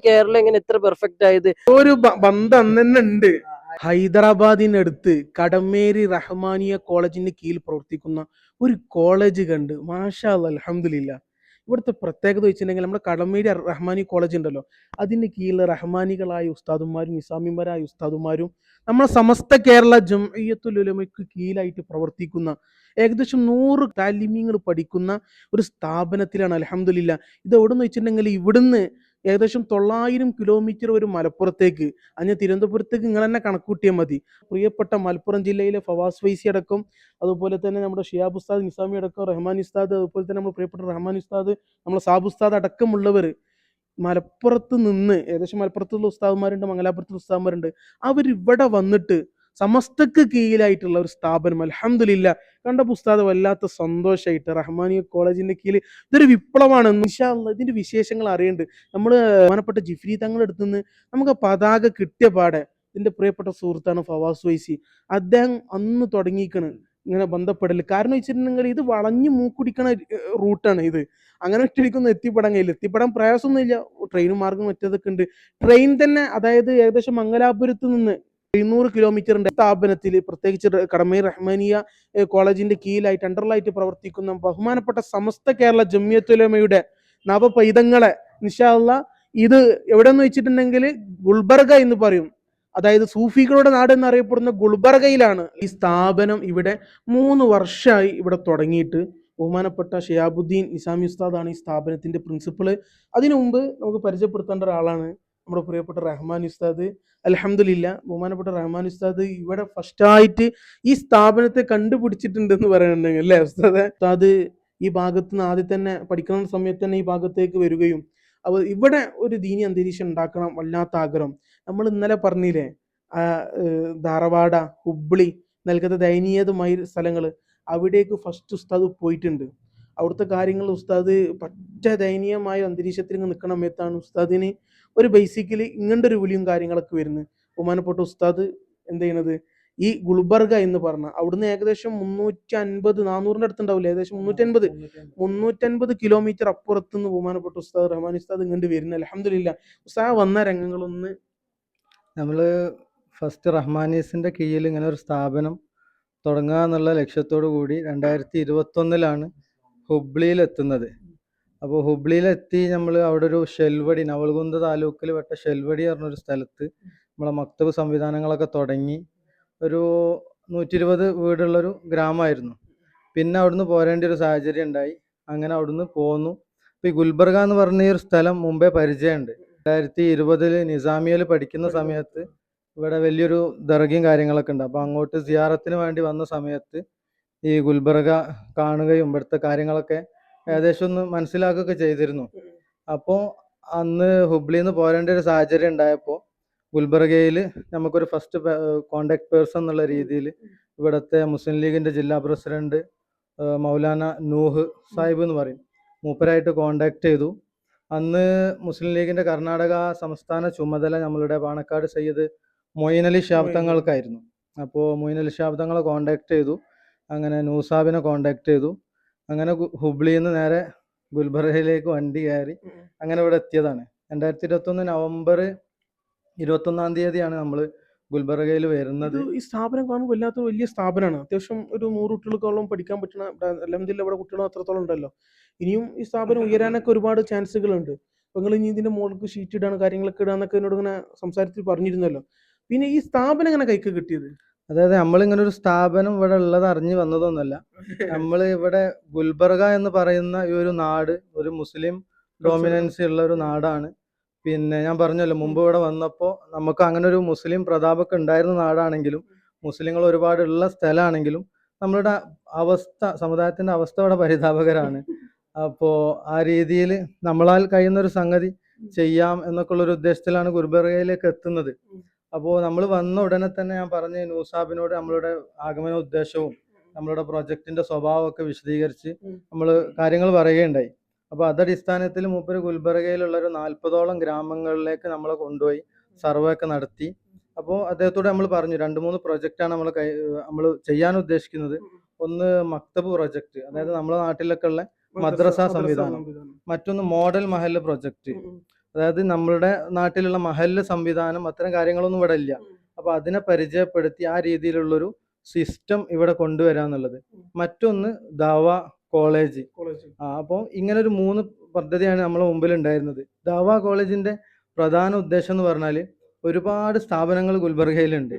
കേരളം എങ്ങനെ ഇത്ര പെർഫെക്റ്റ് ആയത്? ഒരു ബന്ധം അന്ന് തന്നെ ഉണ്ട്. ഹൈദരാബാദിനടുത്ത് കടമേരി റഹ്മാനിയ കോളേജിന്റെ കീഴിൽ പ്രവർത്തിക്കുന്ന ഒരു കോളേജ് കണ്ട്. മാഷാ അലഹമില്ല ഇവിടുത്തെ പ്രത്യേകത വെച്ചിട്ടുണ്ടെങ്കിൽ നമ്മുടെ കടമേരി റഹ്മാനി കോളേജ് ഉണ്ടല്ലോ. അതിന്റെ കീഴിൽ റഹ്മാനികളായ ഉസ്താദുമാരും നിസാമിമാരായ ഉസ്താദുമാരും നമ്മളെ സമസ്ത കേരള ജംഇയ്യത്തുൽ ഉലമയ്ക്ക് കീഴിലായിട്ട് പ്രവർത്തിക്കുന്ന ഏകദേശം നൂറ് താലിമ്യങ്ങൾ പഠിക്കുന്ന ഒരു സ്ഥാപനത്തിലാണ് അലഹമില്ല ഇത് എവിടെ നിന്ന് വെച്ചിട്ടുണ്ടെങ്കിൽ ഇവിടുന്ന് ഏകദേശം തൊള്ളായിരം കിലോമീറ്റർ ഒരു മലപ്പുറത്തേക്ക്. അതിന് തിരുവനന്തപുരത്തേക്ക് നിങ്ങൾ തന്നെ കണക്കൂട്ടിയാൽ മതി. പ്രിയപ്പെട്ട മലപ്പുറം ജില്ലയിലെ ഫവാസ് വൈസി അടക്കം അതുപോലെ തന്നെ നമ്മുടെ ഷിയാബ് ഉസ്താദ് നിസാമി അടക്കം റഹ്മാൻ ഉസ്താദ് അതുപോലെ തന്നെ നമ്മുടെ പ്രിയപ്പെട്ട റഹ്മാൻ ഉസ്താദ് നമ്മുടെ സാബ് ഉസ്താദ് അടക്കമുള്ളവർ മലപ്പുറത്ത് നിന്ന് ഏകദേശം മലപ്പുറത്തുള്ള ഉസ്താദ്മാരുണ്ട് മംഗലാപുരത്തുള്ള ഉസ്താദ്മാരുണ്ട്. അവരിവിടെ വന്നിട്ട് സമസ്തക്ക് കീഴിലായിട്ടുള്ള ഒരു സ്ഥാപനം. അലഹമില്ല കണ്ട പുസ്തകം വല്ലാത്ത സന്തോഷമായിട്ട് റഹ്മാനിയ കോളേജിന്റെ കീഴിൽ ഇതൊരു വിപ്ലവമാണ് ഇതിന്റെ വിശേഷങ്ങൾ അറിയേണ്ടത് നമ്മൾ മാനപ്പെട്ട ജിഫ്രി തങ്ങളുടെ അടുത്ത് നിന്ന് നമുക്ക് പതാക കിട്ടിയ പാടെ ഇതിന്റെ പ്രിയപ്പെട്ട സുഹൃത്താണ് ഫവാസ് വൈസി. അദ്ദേഹം അന്ന് തുടങ്ങിയിക്കണ് ഇങ്ങനെ ബന്ധപ്പെടൽ കാരണം വെച്ചിട്ടുണ്ടെങ്കിൽ ഇത് വളഞ്ഞു മൂക്കുടിക്കണ റൂട്ടാണ് ഇത്. അങ്ങനെ ഒറ്റയ്ക്കൊന്നും എത്തിപ്പെടാൻ കഴിയില്ല. എത്തിപ്പെടാൻ പ്രയാസമൊന്നുമില്ല. ട്രെയിൻ മാർഗം മറ്റേതൊക്കെ ഉണ്ട്. ട്രെയിൻ തന്നെ അതായത് ഏകദേശം മംഗലാപുരത്ത് നിന്ന് എഴുന്നൂറ് കിലോമീറ്ററിന്റെ സ്ഥാപനത്തിൽ പ്രത്യേകിച്ച് കടമൈ റഹ്മാനിയ കോളേജിന്റെ കീഴിലായിട്ട് അണ്ടറിലായിട്ട് പ്രവർത്തിക്കുന്ന ബഹുമാനപ്പെട്ട സമസ്ത കേരള ജമ്മിയത്തുലമയുടെ നവപൈതങ്ങളെ നിഷാള്ള ഇത് എവിടെന്ന് വെച്ചിട്ടുണ്ടെങ്കിൽ ഗുൽബർഗ എന്ന് പറയും. അതായത് സൂഫികളുടെ നാട് എന്നറിയപ്പെടുന്ന ഗുൽബർഗയിലാണ് ഈ സ്ഥാപനം ഇവിടെ മൂന്ന് വർഷമായി ഇവിടെ തുടങ്ങിയിട്ട്. ബഹുമാനപ്പെട്ട ഷിയാബുദ്ദീൻ നിസാമി ഉസ്താദാണ് ഈ സ്ഥാപനത്തിന്റെ പ്രിൻസിപ്പൾ അതിനു മുമ്പ് നമുക്ക് പരിചയപ്പെടുത്തേണ്ട ഒരാളാണ് നമ്മുടെ പ്രിയപ്പെട്ട റഹ്മാൻ ഉസ്താദ് അലഹമില്ല ബഹുമാനപ്പെട്ട റഹ്മാൻ ഉസ്താദ് ഇവിടെ ഫസ്റ്റായിട്ട് ഈ സ്ഥാപനത്തെ കണ്ടുപിടിച്ചിട്ടുണ്ടെന്ന് പറയുന്നുണ്ടെങ്കിൽ അല്ലേ ഉസ്താദ്? ഉസ്താദ് ഈ ഭാഗത്ത് നിന്ന് ആദ്യം തന്നെ പഠിക്കുന്ന സമയത്ത് തന്നെ ഈ ഭാഗത്തേക്ക് വരികയും അപ്പോൾ ഇവിടെ ഒരു ദീനി അന്തരീക്ഷം ഉണ്ടാക്കണം വല്ലാത്ത ആഗ്രഹം. നമ്മൾ ഇന്നലെ പറഞ്ഞില്ലേ ധാറവാഡ ഹുബ്ലി നൽകുന്ന ദയനീയതുമായ സ്ഥലങ്ങൾ അവിടേക്ക് ഫസ്റ്റ് ഉസ്താദ് പോയിട്ടുണ്ട്. അവിടുത്തെ കാര്യങ്ങൾ ഉസ്താദ് പറ്റ ദയനീയമായ അന്തരീക്ഷത്തിൽ ഇങ്ങ് നിൽക്കുന്ന സമയത്താണ് ഉസ്താദിന് ഒരു ബേസിക്കലി ഇങ്ങനത്തെ ഒരു വിളിയും കാര്യങ്ങളൊക്കെ വരുന്നത്. ബഹുമാനപ്പെട്ട ഉസ്താദ് എന്ത് ചെയ്യണത്? ഈ ഗുൽബർഗ എന്ന് പറഞ്ഞ അവിടുന്ന് ഏകദേശം മുന്നൂറ്റി അൻപത് നാനൂറിന്റെ അടുത്തുണ്ടാവില്ല? ഏകദേശം മുന്നൂറ്റി അൻപത് മുന്നൂറ്റൻപത് കിലോമീറ്റർ അപ്പുറത്ത് നിന്ന് ബഹുമാനപ്പെട്ട ഉസ്താദ് റഹ്മാൻ ഉസ്താദ് ഇങ്ങോട്ട് വരുന്ന അലഹമില്ല ഉസ്താദ് വന്ന രംഗങ്ങളൊന്ന് നമ്മൾ ഫസ്റ്റ് റഹ്മാനീസിന്റെ കീഴിൽ ഇങ്ങനെ ഒരു സ്ഥാപനം തുടങ്ങുക എന്നുള്ള ലക്ഷ്യത്തോടു കൂടി രണ്ടായിരത്തി ഇരുപത്തൊന്നിലാണ് ഹുബ്ലിയിൽ എത്തുന്നത് അപ്പോൾ ഹുബ്ലിയിലെത്തി നമ്മൾ അവിടെ ഒരു ഷെൽവടി നവൽകുന്ദ താലൂക്കിൽ പെട്ട ഷെൽവടി പറഞ്ഞൊരു സ്ഥലത്ത് നമ്മളെ മക്തബ് സംവിധാനങ്ങളൊക്കെ തുടങ്ങി ഒരു നൂറ്റി ഇരുപത് വീടുള്ളൊരു ഗ്രാമമായിരുന്നു പിന്നെ അവിടുന്ന് പോരേണ്ട ഒരു സാഹചര്യം ഉണ്ടായി. അങ്ങനെ അവിടുന്ന് പോന്നു. ഇപ്പോൾ ഈ ഗുൽബർഗ എന്ന് പറഞ്ഞ ഈ ഒരു സ്ഥലം മുമ്പേ പരിചയമുണ്ട്. രണ്ടായിരത്തി ഇരുപതിൽ നിസാമിയയിൽ പഠിക്കുന്ന സമയത്ത് ഇവിടെ വലിയൊരു ദർഗയും കാര്യങ്ങളൊക്കെ ഉണ്ട്. അപ്പോൾ അങ്ങോട്ട് സിയാറത്തിന് വേണ്ടി വന്ന സമയത്ത് ഈ ഗുൽബർഗ കാണുകയും ഇവിടുത്തെ കാര്യങ്ങളൊക്കെ ഏകദേശം ഒന്ന് മനസ്സിലാക്കുകയൊക്കെ ചെയ്തിരുന്നു. അപ്പോൾ അന്ന് ഹുബ്ലിന്ന് പോരേണ്ട ഒരു സാഹചര്യം ഉണ്ടായപ്പോൾ ഗുൽബർഗയിൽ നമുക്കൊരു ഫസ്റ്റ് കോണ്ടാക്ട് പേഴ്സൺ എന്നുള്ള രീതിയിൽ ഇവിടുത്തെ മുസ്ലിം ലീഗിന്റെ ജില്ലാ പ്രസിഡന്റ് മൗലാന നൂഹ് സാഹിബ് എന്ന് പറയും. മൂപ്പരായിട്ട് കോണ്ടാക്ട് ചെയ്തു. അന്ന് മുസ്ലിം ലീഗിന്റെ കർണാടക സംസ്ഥാന ചുമതല നമ്മളുടെ പാണക്കാട് സയ്യിദ് മൊയ്നലി തങ്ങൾക്കായിരുന്നു അപ്പോൾ മൊയ്നലി ഷാബ് കോണ്ടാക്ട് ചെയ്തു. അങ്ങനെ നൂസാബിനെ കോണ്ടാക്ട് ചെയ്തു. അങ്ങനെ ഹുബ്ലിയിൽ നിന്ന് നേരെ ഗുൽബർഗയിലേക്ക് വണ്ടി കയറി അങ്ങനെ ഇവിടെ എത്തിയതാണ്. രണ്ടായിരത്തി ഇരുപത്തൊന്ന് നവംബർ ഇരുപത്തൊന്നാം തീയതിയാണ് നമ്മൾ ഗുൽബർഗയിൽ വരുന്നത്. ഈ സ്ഥാപനം കാണുമ്പോൾ വല്ലാത്ത വലിയ സ്ഥാപനമാണ് അത്യാവശ്യം ഒരു നൂറ് കുട്ടികൾക്കോളം പഠിക്കാൻ പറ്റുന്ന അല്ലെന്നില്ല ഇവിടെ കുട്ടികളും അത്രത്തോളം ഉണ്ടല്ലോ. ഇനിയും ഈ സ്ഥാപനം ഉയരാനൊക്കെ ഒരുപാട് ചാൻസുകളുണ്ട്. നിങ്ങൾ ഇനി ഇതിന്റെ മോൾക്ക് ഷീറ്റ് ഇടാണ് കാര്യങ്ങളൊക്കെ ഇടാന്നൊക്കെ എന്നോട് ഇങ്ങനെ സംസാരത്തിൽ പറഞ്ഞിരുന്നല്ലോ. പിന്നെ ഈ സ്ഥാപനം എങ്ങനെ കൈക്ക് കിട്ടിയത്? അതായത് നമ്മളിങ്ങനെ ഒരു സ്ഥാപനം ഇവിടെ ഉള്ളത് അറിഞ്ഞു വന്നതൊന്നുമല്ല. നമ്മൾ ഇവിടെ ഗുൽബർഗ എന്ന് പറയുന്ന ഈ ഒരു നാട് ഒരു മുസ്ലിം ഡോമിനൻസി ഉള്ള ഒരു നാടാണ്. പിന്നെ ഞാൻ പറഞ്ഞല്ലോ മുമ്പ് ഇവിടെ വന്നപ്പോൾ നമുക്ക് അങ്ങനെ ഒരു മുസ്ലിം പ്രതാപമൊക്കെ ഉണ്ടായിരുന്ന നാടാണെങ്കിലും മുസ്ലിങ്ങൾ ഒരുപാട് ഉള്ള സ്ഥലമാണെങ്കിലും നമ്മളുടെ അവസ്ഥ സമുദായത്തിന്റെ അവസ്ഥ ഇവിടെ പരിതാപകരാണ്. അപ്പോൾ ആ രീതിയിൽ നമ്മളാൽ കഴിയുന്ന ഒരു സംഗതി ചെയ്യാം എന്നൊക്കെ ഉള്ള ഒരു ഉദ്ദേശത്തിലാണ് ഗുൽബർഗയിലേക്ക് എത്തുന്നത്. അപ്പോൾ നമ്മൾ വന്ന ഉടനെ തന്നെ ഞാൻ പറഞ്ഞ നൂസാബിനോട് നമ്മളുടെ ആഗമന ഉദ്ദേശവും നമ്മളുടെ പ്രൊജക്ടിന്റെ സ്വഭാവമൊക്കെ വിശദീകരിച്ച്. നമ്മൾ കാര്യങ്ങൾ പറയുകയുണ്ടായി അപ്പോൾ അതടിസ്ഥാനത്തിൽ മൂപ്പര് ഗുൽബർഗയിലുള്ള ഒരു നാൽപ്പതോളം ഗ്രാമങ്ങളിലേക്ക് നമ്മളെ കൊണ്ടുപോയി സർവേ ഒക്കെ നടത്തി അപ്പോൾ അദ്ദേഹത്തോട് നമ്മൾ പറഞ്ഞു രണ്ട് മൂന്ന് പ്രൊജക്റ്റാണ് നമ്മൾ നമ്മൾ ചെയ്യാൻ ഉദ്ദേശിക്കുന്നത് ഒന്ന് മക്തബ് പ്രൊജക്ട് അതായത് നമ്മുടെ നാട്ടിലൊക്കെ ഉള്ള മദ്രസ സംവിധാനം. മറ്റൊന്ന് മോഡൽ മഹൽ പ്രൊജക്ട്. അതായത് നമ്മളുടെ നാട്ടിലുള്ള മഹല്ല് സംവിധാനം അത്തരം കാര്യങ്ങളൊന്നും ഇവിടെ ഇല്ല. അപ്പൊ അതിനെ പരിചയപ്പെടുത്തി ആ രീതിയിലുള്ളൊരു സിസ്റ്റം ഇവിടെ കൊണ്ടുവരാ എന്നുള്ളത്. മറ്റൊന്ന് ദാവ കോളേജ് കോളേജ് ആ അപ്പോൾ ഇങ്ങനെ ഒരു മൂന്ന് പദ്ധതിയാണ് നമ്മളെ മുമ്പിൽ ഉണ്ടായിരുന്നത് ദാവ കോളേജിന്റെ പ്രധാന ഉദ്ദേശം എന്ന് പറഞ്ഞാൽ ഒരുപാട് സ്ഥാപനങ്ങൾ ഗുൽബർഗയിലുണ്ട്.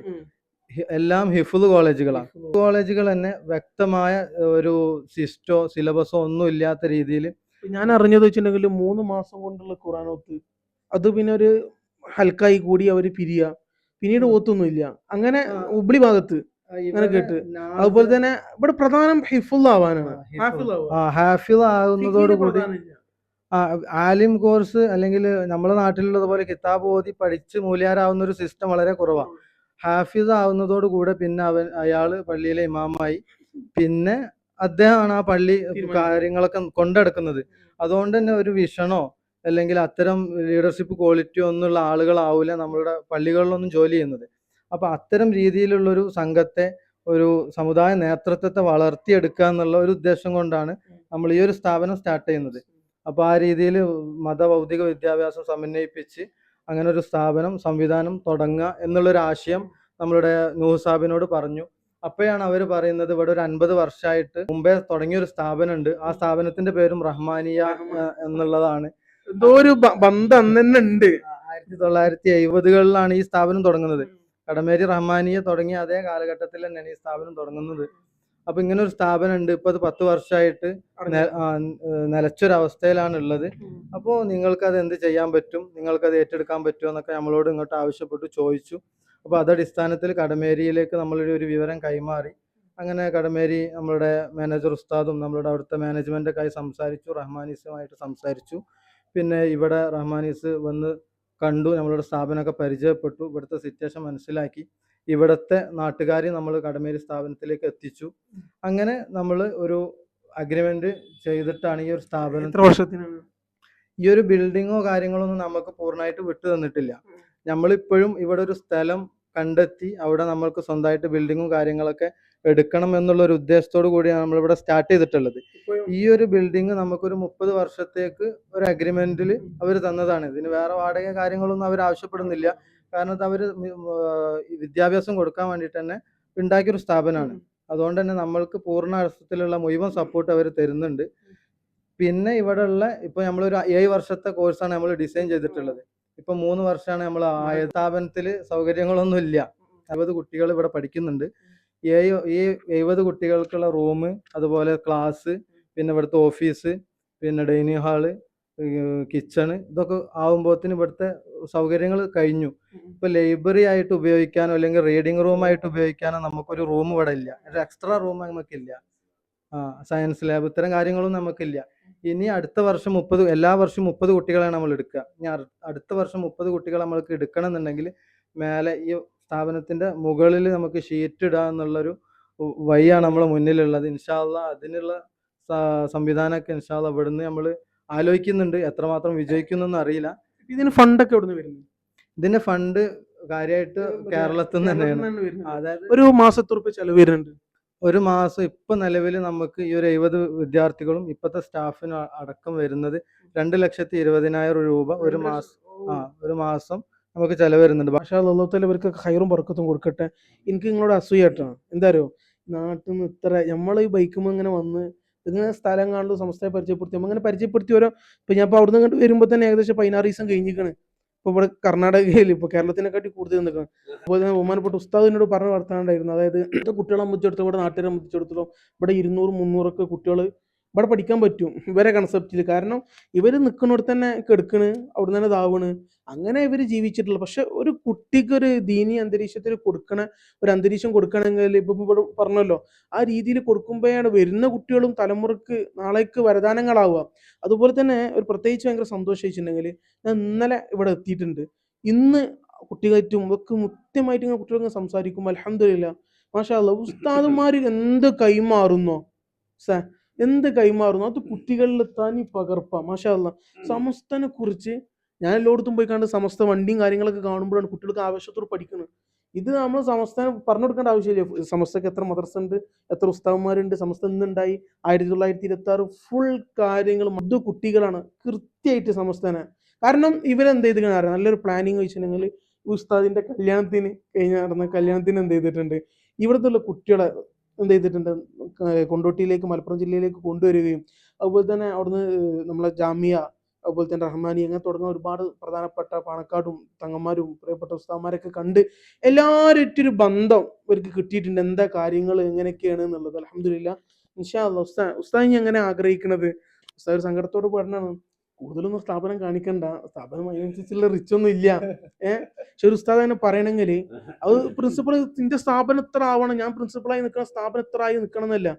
എല്ലാം ഹിഫുദ് കോളേജുകളാണ്. കോളേജുകൾ തന്നെ വ്യക്തമായ ഒരു സിസ്റ്റോ സിലബസോ ഒന്നും ഇല്ലാത്ത രീതിയിൽ ഞാൻ അറിഞ്ഞത് വെച്ചിട്ടുണ്ടെങ്കിൽ മൂന്ന് മാസം കൊണ്ടുള്ള ഖുറാനോത്ത് അത് പിന്നെ ഒരു ഹൽക്കായി കൂടി അവർ പിരിയ. പിന്നീട് ഓത്തൊന്നുമില്ല. അങ്ങനെ. ഉബ്ലി ഭാഗത്ത് അങ്ങനെ കേട്ട്. അതുപോലെ തന്നെ ഇവിടെ പ്രധാനം ഹിഫുള്ള ആവാനാണ് ഹാഫിൾ ആകുന്നതോട് കൂടി ആലിം കോഴ്സ് അല്ലെങ്കിൽ നമ്മുടെ നാട്ടിലുള്ളതുപോലെ കിതാബ് ഓതി പഠിച്ച് മൂല്യാരാവുന്ന ഒരു സിസ്റ്റം വളരെ കുറവാണ് ഹാഫിസ് ആവുന്നതോടുകൂടെ പിന്നെ അവൻ അയാൾ പള്ളിയിലെ ഇമാമായി. പിന്നെ അദ്ദേഹമാണ് ആ പള്ളി കാര്യങ്ങളൊക്കെ കൊണ്ടെടുക്കുന്നത്. അതുകൊണ്ട് തന്നെ ഒരു വിഷണോ അല്ലെങ്കിൽ അത്തരം ലീഡർഷിപ്പ് ക്വാളിറ്റിയോ ഒന്നുള്ള ആളുകളാവില്ല നമ്മളുടെ പള്ളികളിലൊന്നും ജോലി ചെയ്യുന്നത്. അപ്പൊ അത്തരം രീതിയിലുള്ളൊരു സംഘത്തെ ഒരു സമുദായ നേതൃത്വത്തെ വളർത്തിയെടുക്കുക എന്നുള്ള ഒരു ഉദ്ദേശം കൊണ്ടാണ് നമ്മൾ ഈ ഒരു സ്ഥാപനം സ്റ്റാർട്ട് ചെയ്യുന്നത്. അപ്പൊ ആ രീതിയിൽ മതഭൗതിക വിദ്യാഭ്യാസം സമന്വയിപ്പിച്ച് അങ്ങനെ ഒരു സ്ഥാപനം സംവിധാനം തുടങ്ങുക എന്നുള്ളൊരു ആശയം നമ്മളുടെ നൂഹ് സാബിനോട് പറഞ്ഞു. അപ്പോഴാണ് അവർ പറയുന്നത് ഇവിടെ ഒരു അൻപത് വർഷമായിട്ട് മുമ്പേ തുടങ്ങിയ ഒരു സ്ഥാപനം ഉണ്ട് ആ സ്ഥാപനത്തിന്റെ പേരും റഹ്മാനിയ എന്നുള്ളതാണ്. എന്തോ ഒരു ബന്ധം അന്ന് തന്നെ ഉണ്ട്. ആയിരത്തി തൊള്ളായിരത്തി എഴുപതുകളിലാണ് ഈ സ്ഥാപനം തുടങ്ങുന്നത്. കടമേരി റഹ്മാനിയ തുടങ്ങിയ അതേ കാലഘട്ടത്തിൽ തന്നെയാണ് ഈ സ്ഥാപനം തുടങ്ങുന്നത്. അപ്പൊ ഇങ്ങനെ ഒരു സ്ഥാപനം ഉണ്ട് ഇപ്പൊ അത് പത്ത് വർഷമായിട്ട് നിലച്ചൊരവസ്ഥയിലാണ് ഉള്ളത് അപ്പോൾ നിങ്ങൾക്ക് അത് എന്ത് ചെയ്യാൻ പറ്റും? നിങ്ങൾക്ക് അത് ഏറ്റെടുക്കാൻ പറ്റുമോ എന്നൊക്കെ നമ്മളോട് ഇങ്ങോട്ട് ആവശ്യപ്പെട്ടു ചോദിച്ചു. അപ്പോൾ അത് അടിസ്ഥാനത്തിൽ കടമേരിയിലേക്ക് നമ്മളൊരു ഒരു വിവരം കൈമാറി. അങ്ങനെ കടമേരി നമ്മളുടെ മാനേജർ ഉസ്താദും നമ്മളുടെ അവിടുത്തെ മാനേജ്മെന്റൊക്കെ ആയി സംസാരിച്ചു റഹ്മാനീസുമായിട്ട് സംസാരിച്ചു. പിന്നെ ഇവിടെ റഹ്മാനീസ് വന്ന് കണ്ടു നമ്മളുടെ സ്ഥാപനമൊക്കെ പരിചയപ്പെട്ടു ഇവിടുത്തെ സിറ്റുവേഷൻ മനസ്സിലാക്കി. ഇവിടുത്തെ നാട്ടുകാരെ നമ്മൾ കടമേരി സ്ഥാപനത്തിലേക്ക് എത്തിച്ചു. അങ്ങനെ നമ്മൾ ഒരു അഗ്രിമെന്റ് ചെയ്തിട്ടാണ് ഈ ഒരു സ്ഥാപനം ഈ ഒരു ബിൽഡിങ്ങോ കാര്യങ്ങളോ ഒന്നും നമുക്ക് പൂർണമായിട്ട് വിട്ടു തന്നിട്ടില്ല നമ്മളിപ്പോഴും ഇവിടെ ഒരു സ്ഥലം കണ്ടെത്തി അവിടെ നമ്മൾക്ക് സ്വന്തമായിട്ട് ബിൽഡിങ്ങും കാര്യങ്ങളൊക്കെ എടുക്കണം എന്നുള്ള ഒരു ഉദ്ദേശത്തോടു കൂടിയാണ് നമ്മളിവിടെ സ്റ്റാർട്ട് ചെയ്തിട്ടുള്ളത്. ഈ ഒരു ബിൽഡിംഗ് നമുക്കൊരു മുപ്പത് വർഷത്തേക്ക് ഒരു അഗ്രിമെന്റിൽ അവർ തന്നതാണ്. ഇതിന് വേറെ വാടക കാര്യങ്ങളൊന്നും അവർ ആവശ്യപ്പെടുന്നില്ല. കാരണം അവർ വിദ്യാഭ്യാസം കൊടുക്കാൻ വേണ്ടിയിട്ട് തന്നെ ഉണ്ടാക്കിയൊരു സ്ഥാപനമാണ്. അതുകൊണ്ട് തന്നെ നമ്മൾക്ക് പൂർണ അർത്ഥത്തിലുള്ള മുഴുവൻ സപ്പോർട്ട് അവർ തരുന്നുണ്ട്. പിന്നെ ഇവിടെ ഉള്ള ഇപ്പൊ നമ്മളൊരു ഏഴ് വർഷത്തെ കോഴ്സാണ് നമ്മൾ ഡിസൈൻ ചെയ്തിട്ടുള്ളത്. ഇപ്പൊ മൂന്ന് വർഷമാണ് നമ്മൾ ആയ സ്ഥാപനത്തിൽ സൗകര്യങ്ങളൊന്നും ഇല്ല അറുപത് കുട്ടികൾ ഇവിടെ പഠിക്കുന്നുണ്ട്. ഈ എഴുപത് കുട്ടികൾക്കുള്ള റൂം അതുപോലെ ക്ലാസ് പിന്നെ ഇവിടുത്തെ ഓഫീസ് പിന്നെ ഡൈനിങ് ഹാൾ കിച്ചണ് ഇതൊക്കെ ആവുമ്പോഴത്തേന് ഇവിടുത്തെ സൗകര്യങ്ങൾ കഴിഞ്ഞു. ഇപ്പൊ ലൈബ്രറി ആയിട്ട് ഉപയോഗിക്കാനോ അല്ലെങ്കിൽ റീഡിംഗ് റൂം ആയിട്ട് ഉപയോഗിക്കാനോ നമുക്കൊരു റൂം ഇവിടെ ഇല്ല ഒരു എക്സ്ട്രാ റൂം നമുക്കില്ല. ആ സയൻസ് ലാബ് ഇത്തരം കാര്യങ്ങളൊന്നും നമുക്കില്ല. ഇനി അടുത്ത വർഷം മുപ്പത് എല്ലാ വർഷവും മുപ്പത് കുട്ടികളാണ് നമ്മൾ എടുക്കുക. ഇനി അടുത്ത വർഷം മുപ്പത് കുട്ടികൾ നമ്മൾക്ക് എടുക്കണം എന്നുണ്ടെങ്കിൽ മേലെ ഈ സ്ഥാപനത്തിന്റെ മുകളിൽ നമുക്ക് ഷീറ്റ് ഇടുക എന്നുള്ളൊരു വഴിയാണ് നമ്മളെ മുന്നിലുള്ളത്. ഇൻഷാല്ല അതിനുള്ള സംവിധാനമൊക്കെ ഇൻഷാല്ല ഇവിടുന്ന് നമ്മൾ ആലോചിക്കുന്നുണ്ട്. എത്രമാത്രം വിജയിക്കുന്നൊന്നും അറിയില്ല. ഇതിന് ഫണ്ടൊക്കെ എവിടെ വരുന്നു? ഇതിന്റെ ഫണ്ട് കാര്യമായിട്ട് കേരളത്തിൽ നിന്ന് തന്നെയാണ്. ഒരു മാസത്തുറുപ്പ് ചെലവ് വരുന്നുണ്ട്. ഒരു മാസം ഇപ്പൊ നിലവിൽ നമുക്ക് ഈ ഒരു എഴുപത് വിദ്യാർത്ഥികളും ഇപ്പോഴത്തെ സ്റ്റാഫിനും അടക്കം വരുന്നത് രണ്ട് ലക്ഷത്തി ഇരുപതിനായിരം രൂപ ഒരു മാസം. ആ ഒരു മാസം നമുക്ക് ചെലവ് വരുന്നുണ്ട്. പക്ഷേ അള്ളാഹുത്തല ഇവർക്ക് ഹൈറും പറക്കത്തും കൊടുക്കട്ടെ. എനിക്ക് നിങ്ങളോട് അസൂയട്ടാണ് എന്താ അറിയോ നാട്ടിൽ നിന്ന് ഇത്ര നമ്മൾ ഈ ബൈക്കുമ്പോൾ ഇങ്ങനെ വന്ന് ഇങ്ങനെ സ്ഥലം കാണുന്നു സംസ്ഥയെ പരിചയപ്പെടുത്തി. നമ്മൾ ഇങ്ങനെ പരിചയപ്പെടുത്തി ഓരോ ഇപ്പൊ ഞാൻ ഇപ്പോൾ അവിടുന്ന് ഇങ്ങോട്ട് വരുമ്പോൾ തന്നെ ഏകദേശം പതിനാറ് ദിവസം കഴിഞ്ഞിരിക്കണ്. ഇപ്പൊ ഇവിടെ കർണാടകയിൽ ഇപ്പൊ കേരളത്തിനെക്കാട്ടി കൂടുതൽ നിൽക്കണം അപ്പോൾ തന്നെ ബഹുമാനപ്പെട്ട ഉസ്താദ് എന്നോട് പറഞ്ഞ വർത്താനുണ്ടായിരുന്നു അതായത് കുട്ടികളെ സംബന്ധിച്ചിടത്തോളം ഇവിടെ നാട്ടുകാരെ സംബന്ധിച്ചിടത്തോളം ഇവിടെ ഇരുന്നൂറ് മുന്നൂറൊക്കെ കുട്ടികൾ ഇവിടെ പഠിക്കാൻ പറ്റും. ഇവരെ കൺസെപ്റ്റിൽ കാരണം ഇവർ നിൽക്കുന്നിടത്ത് തന്നെ കെടുക്കണ് അവിടെ തന്നെ ഇതാവണ്. അങ്ങനെ ഇവർ ജീവിച്ചിട്ടുള്ള പക്ഷെ ഒരു കുട്ടിക്ക് ഒരു ദീനി അന്തരീക്ഷത്തിൽ കൊടുക്കണ ഒരു അന്തരീക്ഷം കൊടുക്കണമെങ്കിൽ ഇപ്പൊ ഇവിടെ പറഞ്ഞല്ലോ ആ രീതിയിൽ കൊടുക്കുമ്പോഴാണ് വരുന്ന കുട്ടികളും തലമുറയ്ക്ക് നാളേക്ക് വരദാനങ്ങളാവുക. അതുപോലെ തന്നെ ഒരു പ്രത്യേകിച്ച് ഭയങ്കര സന്തോഷിച്ചിട്ടുണ്ടെങ്കിൽ ഞാൻ ഇന്നലെ ഇവിടെ എത്തിയിട്ടുണ്ട്. ഇന്ന് കുട്ടികളായിട്ടും ഒക്കെ മുത്യമായിട്ട് ഇങ്ങനെ കുട്ടികൾ സംസാരിക്കുമ്പോൾ അലഹമില്ല മാഷാ ഉസ്താദുമാർ എന്ത് കൈമാറുന്നോ? സ എന്ത് കൈമാറുന്നു? അത് കുട്ടികളിൽ തനി പകർപ്പ. മാഷാ അല്ലാ. സമസ്തനെ കുറിച്ച് ഞാൻ എല്ലായിടത്തും പോയി കണ്ട് സമസ്ത വണ്ടിയും കാര്യങ്ങളൊക്കെ കാണുമ്പോഴാണ് കുട്ടികൾക്ക് ആവശ്യത്തോട് പഠിക്കുന്നത് ഇത് നമ്മൾ സമസ്ത പറഞ്ഞു കൊടുക്കേണ്ട ആവശ്യമില്ല. സമസ്തക്ക് എത്ര മദ്രസ ഉണ്ട് എത്ര ഉസ്താവന്മാരുണ്ട് സമസ്ത ഇന്നുണ്ടായി ആയിരത്തി തൊള്ളായിരത്തി ഇരുപത്തി ആറ് ഫുൾ കാര്യങ്ങൾ മധു കുട്ടികളാണ്. കൃത്യമായിട്ട് സമസ്തനെ. കാരണം ഇവരെന്ത് ചെയ്ത് കഴിഞ്ഞാൽ നല്ലൊരു പ്ലാനിങ് വെച്ചിട്ടുണ്ടെങ്കിൽ ഉസ്താദിന്റെ കല്യാണത്തിന് കഴിഞ്ഞ നടന്ന കല്യാണത്തിന് എന്ത് ചെയ്തിട്ടുണ്ട്? ഇവിടുത്തെ ഉള്ള കുട്ടികളെ എന്ത് ചെയ്തിട്ടുണ്ട്? കൊണ്ടോട്ടിയിലേക്ക് മലപ്പുറം ജില്ലയിലേക്ക് കൊണ്ടുവരികയും അതുപോലെ തന്നെ അവിടുന്ന് നമ്മളെ ജാമിയ അതുപോലെ തന്നെ റഹ്മാനി അങ്ങനെ തുടങ്ങുന്ന ഒരുപാട് പ്രധാനപ്പെട്ട പാണക്കാടും തങ്ങന്മാരും പ്രിയപ്പെട്ട ഉസ്താന്മാരൊക്കെ കണ്ട് എല്ലാവരും ബന്ധം ഇവർക്ക് കിട്ടിയിട്ടുണ്ട്. എന്താ കാര്യങ്ങൾ എങ്ങനെയൊക്കെയാണ് എന്നുള്ളത്. അലഹമില്ല ഉസ്താ ഉസ്താദ് ഇനി എങ്ങനെ ആഗ്രഹിക്കുന്നത് ഉസ്താദ് ഒരു സങ്കടത്തോട് പറഞ്ഞാണ് കൂടുതലൊന്നും സ്ഥാപനം കാണിക്കണ്ട. സ്ഥാപനം അതിനനുസരിച്ചുള്ള റിച്ച് ഒന്നും ഇല്ല. ഏഹ് പക്ഷെ ഒരു ഉസ്താദ് തന്നെ പറയണമെങ്കിൽ അത് പ്രിൻസിപ്പൾ നിന്റെ സ്ഥാപനം എത്ര ആവണം. ഞാൻ പ്രിൻസിപ്പളായി നിൽക്കണം സ്ഥാപനം എത്ര ആയി നിൽക്കണം എന്നല്ല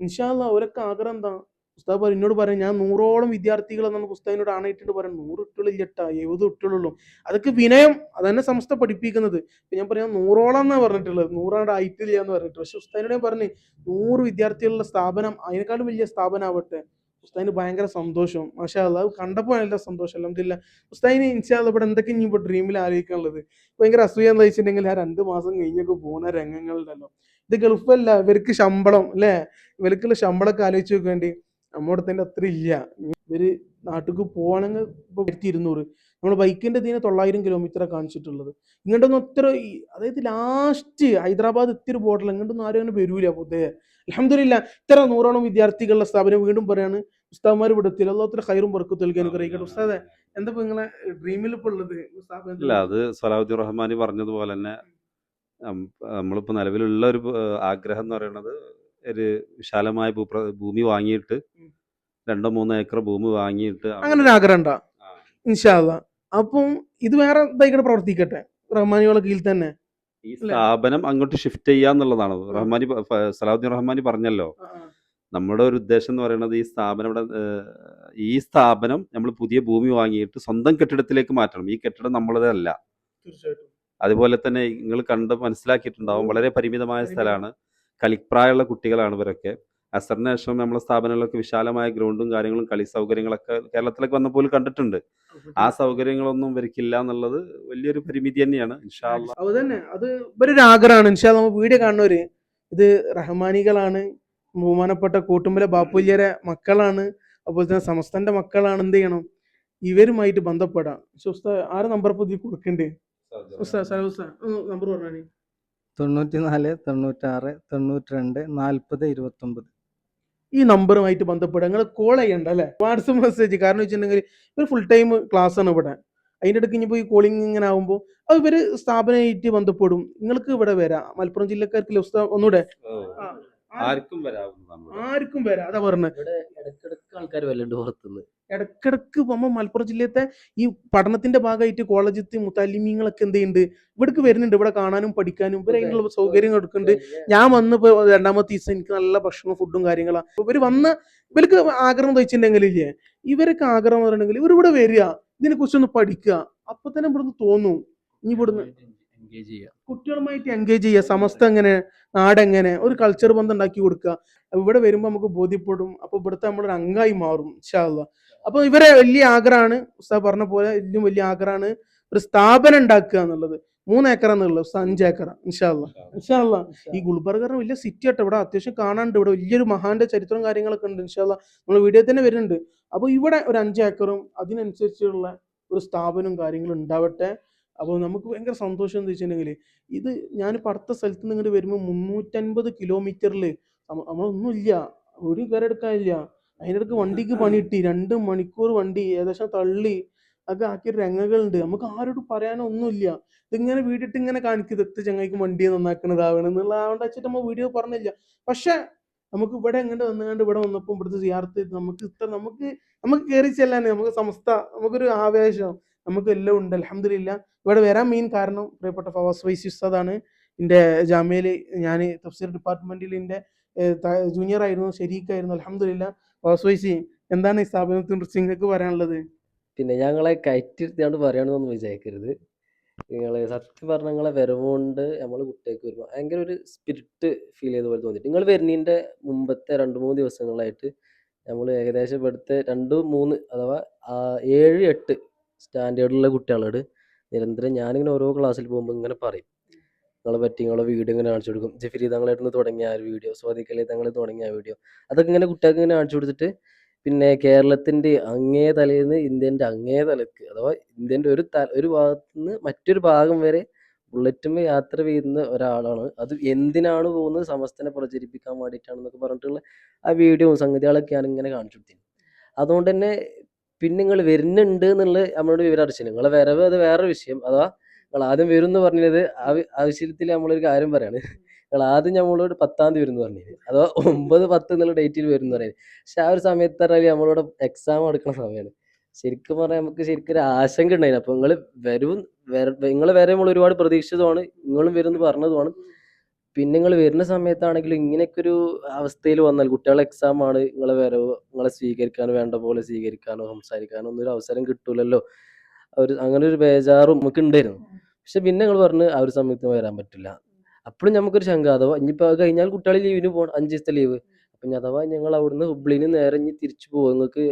ഇൻഷാല്ല അവരൊക്കെ ആഗ്രഹം എന്താ? ഉസ്താദ് പറയും എന്നോട് പറയാം ഞാൻ നൂറോളം വിദ്യാർത്ഥികൾ നമുക്ക് ഉസ്താദിനോട് ആണയിട്ടുണ്ട് പറയാം. നൂറ് കുട്ടികളില്ലട്ടാ എഴുപത് കുട്ടികളുള്ളൂ. അതൊക്കെ വിനയം അതന്നെ സംസ്ഥ പഠിപ്പിക്കുന്നത്. ഞാൻ പറയാം നൂറോളം എന്നാ പറഞ്ഞിട്ടുള്ളത്. നൂറാണ്ട് ആയിട്ടില്ല എന്ന് പറഞ്ഞിട്ട്. പക്ഷെ ഉസ്താദിനോട് പറഞ്ഞു നൂറ് വിദ്യാർത്ഥികളുള്ള സ്ഥാപനം അതിനേക്കാളും വലിയ സ്ഥാപനമാവട്ടെ ഉസ്താദിന് ഭയങ്കര സന്തോഷം. മാഷാ അത് കണ്ടപ്പോൾ നല്ല സന്തോഷം. അലഹമില്ല ഉസ്താദിന് ഇൻഷാല്ല ഇവിടെ എന്തൊക്കെ ഇനി ഇപ്പോൾ ഡ്രീമിൽ ആലോചിക്കാനുള്ളത്? ഭയങ്കര അസൂയ എന്ന് വെച്ചിട്ടുണ്ടെങ്കിൽ ആ രണ്ട് മാസം കഴിഞ്ഞൊക്കെ പോകുന്ന രംഗങ്ങളുണ്ടല്ലോ. ഇത് ഗൾഫല്ല ഇവർക്ക് ശമ്പളം അല്ലേ? ഇവർക്കുള്ള ശമ്പളമൊക്കെ ആലോചിച്ച് നോക്കേണ്ടി നമ്മുടെ തന്നെ അത്ര ഇല്ല. ഇവർ നാട്ടിലേക്ക് പോകണമെങ്കിൽ ഇപ്പൊ ആയിരത്തി ഇരുന്നൂറ്. നമ്മൾ ബൈക്കിന്റെ തീരെ തൊള്ളായിരം കിലോമീറ്ററാണ് കാണിച്ചിട്ടുള്ളത്. ഇങ്ങോട്ടൊന്നും അത്ര അതായത് ലാസ്റ്റ് ഹൈദരാബാദ് എത്തിയൊരു ബോട്ടിൽ ഇങ്ങോട്ടൊന്നും ആരും അങ്ങനെ വരൂല പൊതുവെ. അലഹമില്ല ഇത്ര നൂറോളം വിദ്യാർത്ഥികളുടെ സ്ഥാപനം വീണ്ടും പറയാണ് ഉസ്താദ്മാർ ഇവിടെ എത്തില്ല അല്ലാത്ത ഹൈറും പറക്കും നൽകി അനുഗ്രഹിക്കട്ടെ. ഉസ്താദെ എന്താ ഇപ്പൊ നിങ്ങളെ ഡ്രീമിൽ ഇപ്പൊ ഉള്ളത്? ഇല്ല അത് സലാഹുദ്ദീൻ റഹ്മാനി പറഞ്ഞതുപോലെ തന്നെ നമ്മളിപ്പോ നിലവിലുള്ള ഒരു ആഗ്രഹം എന്ന് പറയുന്നത് ഒരു വിശാലമായ ഭൂപ്ര- ഭൂമി വാങ്ങിയിട്ട് രണ്ടോ മൂന്നോ ഏക്കർ ഭൂമി വാങ്ങിയിട്ട് അങ്ങനെ ഒരു ആഗ്രഹം ഉണ്ടാ. ഇൻഷാല്ല അപ്പം ഇത് വേറെ ഇതായിക്കടെ പ്രവർത്തിക്കട്ടെ? റഹ്മാനികളുടെ കീഴിൽ തന്നെ. ഈ സ്ഥാപനം അങ്ങോട്ട് ഷിഫ്റ്റ് ചെയ്യാന്നുള്ളതാണ് റഹ്മാനി സലാഹുദ്ദീൻ റഹ്മാനി പറഞ്ഞല്ലോ. നമ്മുടെ ഒരു ഉദ്ദേശം എന്ന് പറയുന്നത് ഈ സ്ഥാപനം ഇവിടെ ഈ സ്ഥാപനം നമ്മൾ പുതിയ ഭൂമി വാങ്ങിയിട്ട് സ്വന്തം കെട്ടിടത്തിലേക്ക് മാറ്റണം. ഈ കെട്ടിടം നമ്മളതല്ല അതുപോലെ തന്നെ നിങ്ങൾ കണ്ട് മനസ്സിലാക്കിയിട്ടുണ്ടാവും. വളരെ പരിമിതമായ സ്ഥലമാണ്. കളിപ്രായമുള്ള കുട്ടികളാണ് ഇവരൊക്കെ. അസറിന് ശേഷം നമ്മളെ സ്ഥാപനങ്ങളിലൊക്കെ വിശാലമായ ഗ്രൗണ്ടും കാര്യങ്ങളും കളി സൗകര്യങ്ങളൊക്കെ കേരളത്തിലേക്ക് വന്നപ്പോൾ കണ്ടിട്ടുണ്ട്. ആ സൗകര്യങ്ങളൊന്നും ഇവർക്കില്ല എന്നുള്ളത് വലിയൊരു പരിമിതി തന്നെയാണ്. അത് തന്നെ. അത് ഇവരൊരു ആഗ്രഹമാണ്. ഇൻഷാ നമ്മൾ വീഡിയോ കാണുന്നവര് ഇത് റഹ്മാനികളാണ് ബഹുമാനപ്പെട്ട കൂട്ടുമ്പല ബാപ്പുല്യരെ മക്കളാണ് അതുപോലെ തന്നെ സമസ്തന്റെ മക്കളാണ് എന്ത് ചെയ്യണം? ഇവരുമായിട്ട് ബന്ധപ്പെടാം. പക്ഷെ ആറ് ആരെ നമ്പർ പുതിയ കൊടുക്കണ്ടേ? നമ്പർ പറഞ്ഞു തൊണ്ണൂറ്റി നാല് തൊണ്ണൂറ്റാറ് തൊണ്ണൂറ്റി രണ്ട് നാൽപ്പത് ഇരുപത്തൊമ്പത്. ഈ നമ്പറുമായിട്ട് ബന്ധപ്പെടുക. നിങ്ങൾ കോൾ ചെയ്യണ്ട അല്ലേ? വാട്സപ്പ് മെസ്സേജ് കാരണം വെച്ചിട്ടുണ്ടെങ്കിൽ ഇവർ ഫുൾ ടൈം ക്ലാസ് ആണ് ഇവിടെ. അതിന്റെ ഇടയ്ക്ക് ഇനിയിപ്പോൾ ഈ കോളിംഗ് ഇങ്ങനെ ആകുമ്പോൾ അത് ഇവർ സ്ഥാപനമായിട്ട് ബന്ധപ്പെടും. നിങ്ങൾക്ക് ഇവിടെ വരാം. മലപ്പുറം ജില്ലക്കാർക്ക് ഒന്നുകൂടെ ആ, ആർക്കും വരാം. ആർക്കും വരാം. അതാ പറഞ്ഞത് ഇവിടെ ഇടക്കിടക്ക് ആൾക്കാർ വരലുണ്ട് പുറത്തുനിന്ന്. ഇടക്കിടക്ക് നമ്മൾ മലപ്പുറം ജില്ലത്തെ ഈ പഠനത്തിന്റെ ഭാഗമായിട്ട് കോളേജിലത്തെ മുത്താലിമീങ്ങളൊക്കെ എന്ത് ചെയ്യുന്നുണ്ട്? ഇവിടേക്ക് വരുന്നുണ്ട്. ഇവിടെ കാണാനും പഠിക്കാനും. ഇവർ അതിനുള്ള സൗകര്യം കൊടുക്കുന്നുണ്ട് ഞാൻ വന്നപ്പോ രണ്ടാമത്തെ ദിവസം എനിക്ക് നല്ല ഭക്ഷണവും ഫുഡും കാര്യങ്ങളാണ് ഇവർ വന്ന് ഇവർക്ക് ആഗ്രഹം വെച്ചിട്ടുണ്ടെങ്കിലില്ലേ ഇവരൊക്കെ ആഗ്രഹം പറഞ്ഞിട്ടുണ്ടെങ്കിൽ ഇവർ ഇവിടെ വരിക. ഇതിനെ കുറിച്ചൊന്ന് പഠിക്കുക. അപ്പൊ തന്നെ ഇവിടുന്ന് തോന്നും. ഇനി ഇവിടുന്ന് എൻഗേജ് ചെയ്യുക കുട്ടികളുമായിട്ട് എൻഗേജ് ചെയ്യുക. സമസ്ത എങ്ങനെ? നാടെങ്ങനെ ഒരു കൾച്ചർ ബന്ധം ഉണ്ടാക്കി കൊടുക്കുക. ഇവിടെ വരുമ്പോൾ നമുക്ക് ബോധ്യപ്പെടും. അപ്പൊ ഇവിടുത്തെ നമ്മളൊരു അംഗമായി മാറും ഇൻഷാല്ല അപ്പൊ ഇവരെ വലിയ ആഗ്രഹമാണ് ഉസ്താദ് പറഞ്ഞ പോലെ ഇതിലും വലിയ ആഗ്രഹമാണ് ഒരു സ്ഥാപനം ഉണ്ടാക്കുക എന്നുള്ളത്. മൂന്ന് ഏക്കർ എന്നുള്ളത് ഉസ്താദ് അഞ്ച് ഏക്കർ ഇൻഷാല്ല ഇൻഷാല്ല ഈ ഗുൽബർഗറിന് വലിയ സിറ്റി ആട്ടോ ഇവിടെ അത്യാവശ്യം കാണാനുണ്ട് ഇവിടെ വലിയൊരു മഹാന്റെ ചരിത്രവും കാര്യങ്ങളൊക്കെ ഉണ്ട് ഇൻഷാല്ല നമ്മൾ വീഡിയോ തന്നെ വരുന്നുണ്ട്. അപ്പൊ ഇവിടെ ഒരു അഞ്ച് ഏക്കറും അതിനനുസരിച്ചുള്ള ഒരു സ്ഥാപനവും കാര്യങ്ങളും ഉണ്ടാവട്ടെ. അപ്പോൾ നമുക്ക് ഭയങ്കര സന്തോഷം എന്ന് വെച്ചിട്ടുണ്ടെങ്കിൽ ഇത് ഞാൻ അടുത്ത സ്ഥലത്ത് നിന്ന് ഇങ്ങോട്ട് വരുമ്പോൾ മുന്നൂറ്റൻപത് കിലോമീറ്ററിൽ നമ്മളൊന്നുമില്ല ഒരു കയറെടുക്കാനില്ല അതിനിടയ്ക്ക് വണ്ടിക്ക് പണിയിട്ടി. രണ്ട് മണിക്കൂർ വണ്ടി ഏകദേശം തള്ളി. ഒക്കെ ആക്കിയ രംഗങ്ങളുണ്ട്. നമുക്ക് ആരോടും പറയാനൊന്നുമില്ല. ഇതിങ്ങനെ വീടിട്ട് ഇങ്ങനെ കാണിക്കും. എത്ര ചങ്ങായിക്ക് വണ്ടി നന്നാക്കണതാവണം എന്നുള്ള അതുകൊണ്ട് വെച്ചിട്ട് നമ്മൾ വീഡിയോ പറഞ്ഞില്ല. പക്ഷെ നമുക്ക് ഇവിടെ എങ്ങനെ വന്നുകൊണ്ട് ഇവിടെ വന്നപ്പോൾ ഇവിടുത്തെ സിയാർത്ത് നമുക്ക് ഇത്ര നമുക്ക് നമുക്ക് കയറി ചെല്ലാൻ നമുക്ക് സംസ്ഥ നമുക്കൊരു ആവേശം. നമുക്ക് എല്ലാം ഉണ്ട്. അലഹമില്ല ഇവിടെ വരാൻ മെയിൻ കാരണം പ്രിയപ്പെട്ട ഫവാസ് വൈസ് ഉസ്താദാണ്. എന്റെ ജാമ്യയിൽ ഞാൻ തഫ്സീർ ഡിപ്പാർട്ട്മെന്റിൽ എന്റെ ജൂനിയർ ആയിരുന്നു. ഷെരീഖായിരുന്നു അലഹമില്ല ഫവാസ് വൈസി എന്താണ് ഈ സ്ഥാപനത്തെ കുറിച്ച് നിങ്ങൾക്ക് പറയാനുള്ളത്? പിന്നെ ഞങ്ങളെ കയറ്റിരുത്തിയാണ്ട് പറയണമെന്നൊന്നും വിചാരിക്കരുത്. നിങ്ങൾ സത്യം പറഞ്ഞ നിങ്ങളെ വരവുകൊണ്ട് നമ്മൾ കുട്ടികൾക്ക് വരുമ്പോൾ ഭയങ്കര ഒരു സ്പിരിറ്റ് ഫീൽ ചെയ്ത പോലെ തോന്നി നിങ്ങൾ വരുന്നതിന്റെ മുമ്പത്തെ രണ്ട് മൂന്ന് ദിവസങ്ങളായിട്ട് നമ്മൾ ഏകദേശം ഇവിടുത്തെ രണ്ട് മൂന്ന് അഥവാ ഏഴ് എട്ട് സ്റ്റാൻഡേർഡിലുള്ള കുട്ടികളോട് നിരന്തരം ഞാനിങ്ങനെ ഓരോ ക്ലാസ്സിൽ പോകുമ്പോൾ ഇങ്ങനെ പറയും. നിങ്ങളെ പറ്റി നിങ്ങളെ വീഡിയോ ഇങ്ങനെ കാണിച്ചു കൊടുക്കും. ജഫരി തങ്ങളായിരുന്നു തുടങ്ങിയ ആ ഒരു വീഡിയോ സ്വാദിക്കലി തങ്ങൾ തുടങ്ങിയ ആ വീഡിയോ അതൊക്കെ ഇങ്ങനെ കുട്ടികൾക്ക് ഇങ്ങനെ കാണിച്ചു കൊടുത്തിട്ട് പിന്നെ കേരളത്തിന്റെ അങ്ങേ തലേന്ന് ഇന്ത്യന്റെ അങ്ങേ തലക്ക് അഥവാ ഇന്ത്യന്റെ ഒരു ത ഒരു ഭാഗത്ത് നിന്ന് മറ്റൊരു ഭാഗം വരെ ബുള്ളറ്റും യാത്ര ചെയ്യുന്ന ഒരാളാണ്. അത് എന്തിനാണ് പോകുന്നത്? സമസ്തനെ പ്രചരിപ്പിക്കാൻ വേണ്ടിയിട്ടാണെന്നൊക്കെ പറഞ്ഞിട്ടുള്ള ആ വീഡിയോ സംഗതികളൊക്കെ ഞാൻ ഇങ്ങനെ കാണിച്ചു കൊടുത്തിരുന്നു അതുകൊണ്ട് തന്നെ പിന്നെ നിങ്ങൾ വരുന്നുണ്ട് എന്നുള്ള നമ്മളോട് വിവരം അറിയിച്ചു നിങ്ങളെ വരവ് അത് വേറെ വിഷയം. അഥവാ ആദ്യം വരും എന്ന് പറഞ്ഞത് ആ വി- വിഷയത്തിൽ നമ്മളൊരു കാര്യം പറയാണ്. നിങ്ങൾ ആദ്യം നമ്മളോട് പത്താം തീയതി വരും എന്ന് പറഞ്ഞത് അതോ ഒമ്പത് പത്ത് എന്നുള്ള ഡേറ്റിൽ വരും എന്ന് പറയുന്നത് പക്ഷെ ആ ഒരു സമയത്ത് പറഞ്ഞാൽ നമ്മളോട് എക്സാം എടുക്കുന്ന സമയമാണ്. ശരിക്കും പറഞ്ഞാൽ നമുക്ക് ശരിക്കും ഒരു ആശങ്ക ഉണ്ടായിരുന്നു അപ്പൊ നിങ്ങൾ വരും നിങ്ങൾ വരെ നമ്മൾ ഒരുപാട് പ്രതീക്ഷിച്ചതുമാണ്. നിങ്ങളും വരും എന്ന് പറഞ്ഞതുമാണ്. പിന്നെ നിങ്ങൾ വരുന്ന സമയത്താണെങ്കിലും ഇങ്ങനെയൊക്കെ ഒരു അവസ്ഥയിൽ വന്നാൽ കുട്ടികളെ എക്സാം ആണ് നിങ്ങളെ വരവ്. നിങ്ങളെ സ്വീകരിക്കാനോ വേണ്ട പോലെ സ്വീകരിക്കാനോ സംസാരിക്കാനോ ഒന്നും ഒരു അവസരം കിട്ടൂലല്ലോ. ഒരു അങ്ങനെ ഒരു ബേജാറും നമുക്ക് ഉണ്ടായിരുന്നു. പക്ഷെ പിന്നെ ഞങ്ങൾ പറഞ്ഞ് ആ ഒരു സമയത്ത് വരാൻ പറ്റില്ല. അപ്പോഴും നമുക്കൊരു ശങ്ക അഥവാ ഇനിയിപ്പോൾ കഴിഞ്ഞാൽ കുട്ടികൾ ലീവിന് പോകണം അഞ്ച് ദിവസത്തെ ലീവ് അപ്പം അഥവാ ഞങ്ങൾ അവിടുന്ന് ഹുബ്ലിന് നേരെ ഇനി തിരിച്ചു പോകും നിങ്ങൾക്ക്